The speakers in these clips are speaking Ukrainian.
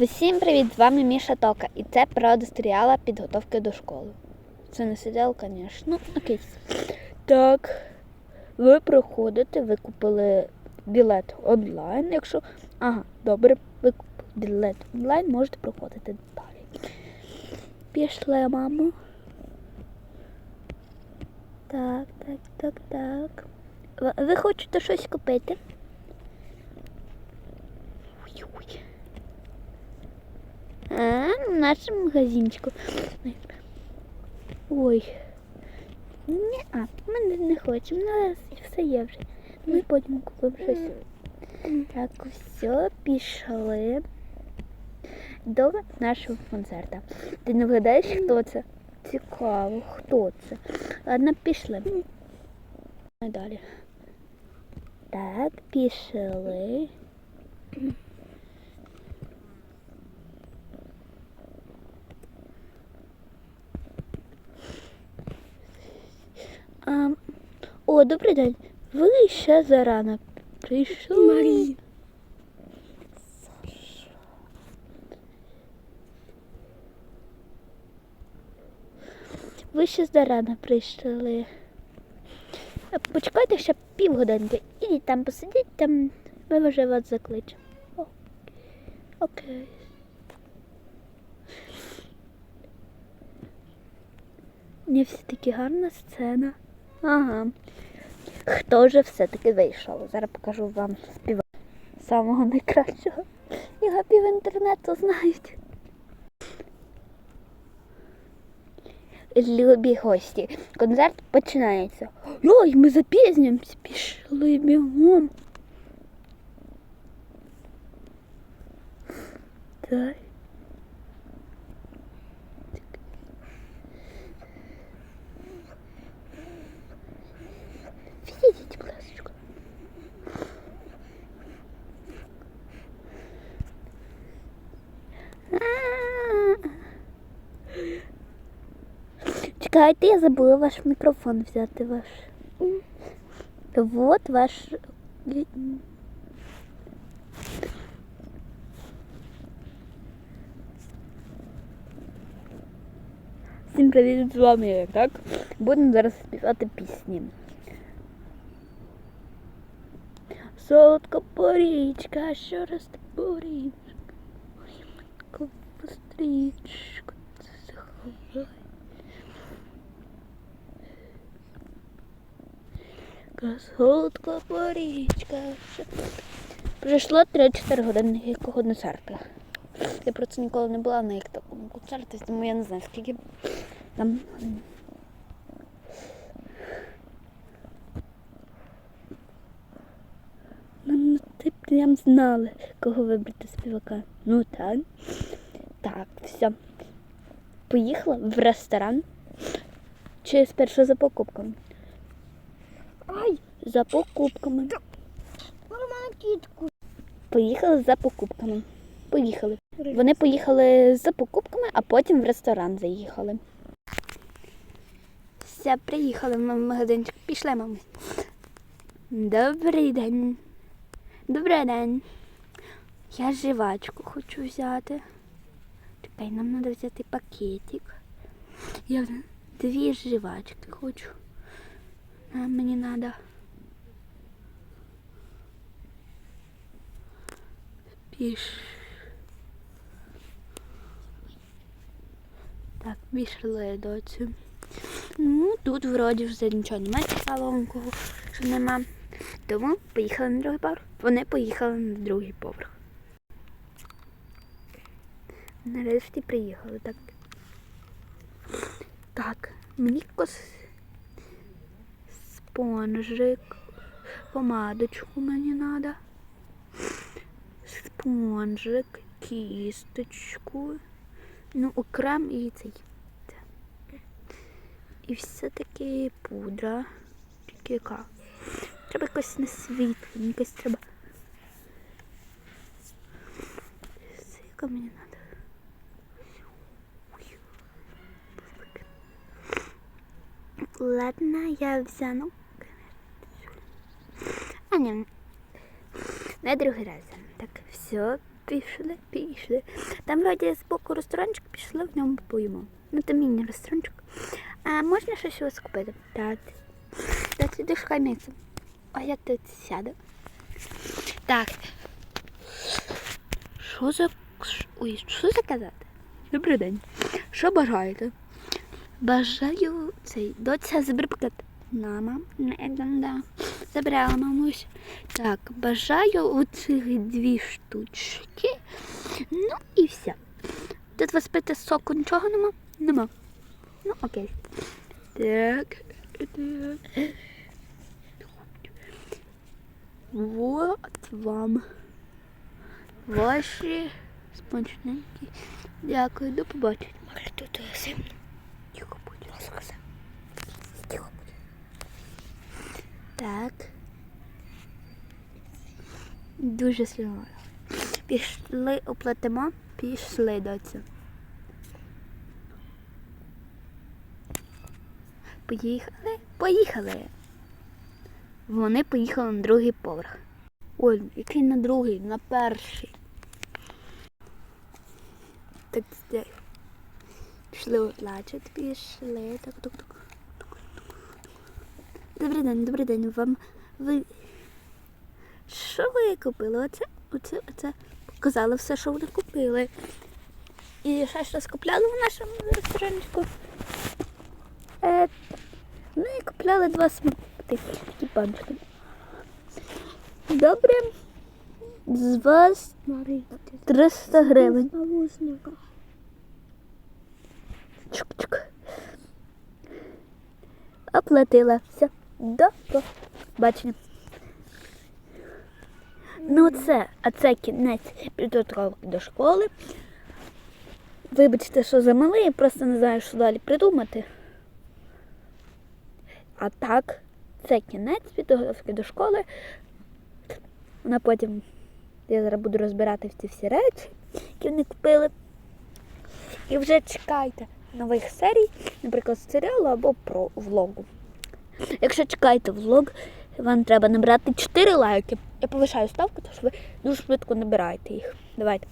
Всім привіт! З вами Міша Тока і це правда стріала підготовки до школи. Це не серіал, звісно. Ну, окей. Так, ви проходите, ви купили білет онлайн. Якщо. Ага, добре, ви купили білет онлайн, можете проходити далі. Пішли, мамо. Так, так, так, так. Ви хочете щось купити? Ой-ой. А, в нашому магазинчику. Ой. Ні, а, ми не, не хочемо. У нас все є вже. Ми потім купимо щось. Так, все, пішли до нашого концерту. Ти не вгадаєш, хто це? Цікаво, хто це? Ладно, пішли. А далі. Так, пішли. А, о, добрий день. Ви ще зарано прийшли. Марія. Ви ще зарано прийшли. Е, Почекайте ще півгодинки. Ідіть там посидіть, там ми вже вас закличемо. Окей. Не все-таки гарна сцена. Ага. Хто же все-таки вийшов? Зараз покажу вам співа самого найкращого. Його пів інтернету знають. Любі гості. Концерт починається. Ой, ми запізнюємося. Пішли бігом. Так. Чекайте, я забула ваш мікрофон взяти ваш. Вот ваш. Всім привіт, з вами так? Будемо зараз співати пісні. Солодка порічка, що раз ти порічка. Стрічку Така солодка порічка. Пройшло 3-4 години якого концерту. Я про це ніколи не була на як такому концерті, тому я не знаю, скільки там. Нам ти прям знали, кого вибрати співака. Ну так. Так, все. Поїхала в ресторан. Чи спершу за покупками? Ай, За покупками. кітку. Поїхали за покупками. Поїхали. Вони поїхали за покупками, а потім в ресторан заїхали. Все, приїхали в магазинчик. Пішли, мами. Добрий день. Добрий день. Я жвачку хочу взяти. Чекай, нам треба взяти пакетик. Я дві жвачки хочу. А мені треба. Піш. Так, пішли доцю. Ну, тут вроді вже нічого немає цікавого, що нема. Тому поїхали на другий поверх. Вони поїхали на другий поверх. Нарешті приїхали, так. Так, мені кос спонжик, помадочку мені треба спонжик, кісточку, ну, окрем і цей. Це. І все-таки пудра. Тільки яка? Треба якось на світло, якось треба. Це Яка мені треба? Ладно, я взяну. А на другий раз. Так, все, Пішли, пішли. Там вроді з боку ресторанчик пішли, в ньому поїмо. Ну, це міні-ресторанчик. А можна щось у вас купити? Так. Так, ти місце. А я тут сяду. Так. Що за. Ой, що заказати? Добрий день. Що бажаєте? Бажаю цей. Доця забери пакет. Мама, не да. Забрала мамусь. Так, бажаю оцих дві штучки. Ну і все. Тут вас пити соку нічого нема? Нема. Ну, окей. Так. Вот вам. Ваші смачненькі. Дякую, до побачення. Може тут зимно. Так. Дуже сильно. Пішли оплатимо, пішли доця. Поїхали? Поїхали. Вони поїхали на другий поверх. Ой, який на другий, на перший. Так. Пішли оплачувати, пішли. Так, так, так. Добрий день, добрий день. Вам ви. Що ви купили? Оце, оце, оце. Показали все, що вони купили. І ще щось купляли в нашому ресторанчику. Е, і купляли два смакти. Панчики. Добре. З вас Смотри, 300 гривень. Чук-чук. Оплатила. Все. До побачення. Ну це, а це кінець підготовки до школи. Вибачте, що замалий, просто не знаю, що далі придумати. А так, це кінець підготовки до школи. Вона потім я зараз буду розбирати ці всі речі, які вони купили. І вже чекайте нових серій, наприклад, серіалу або про влогу. Якщо чекаєте влог, вам треба набрати 4 лайки. Я повишаю ставку, тому що ви дуже швидко набираєте їх. Давайте.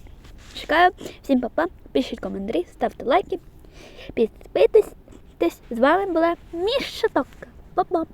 Чекаю. Всім па-па. Пишіть коментарі, ставте лайки, підписуйтесь. З вами була Міша Топка. Па-па.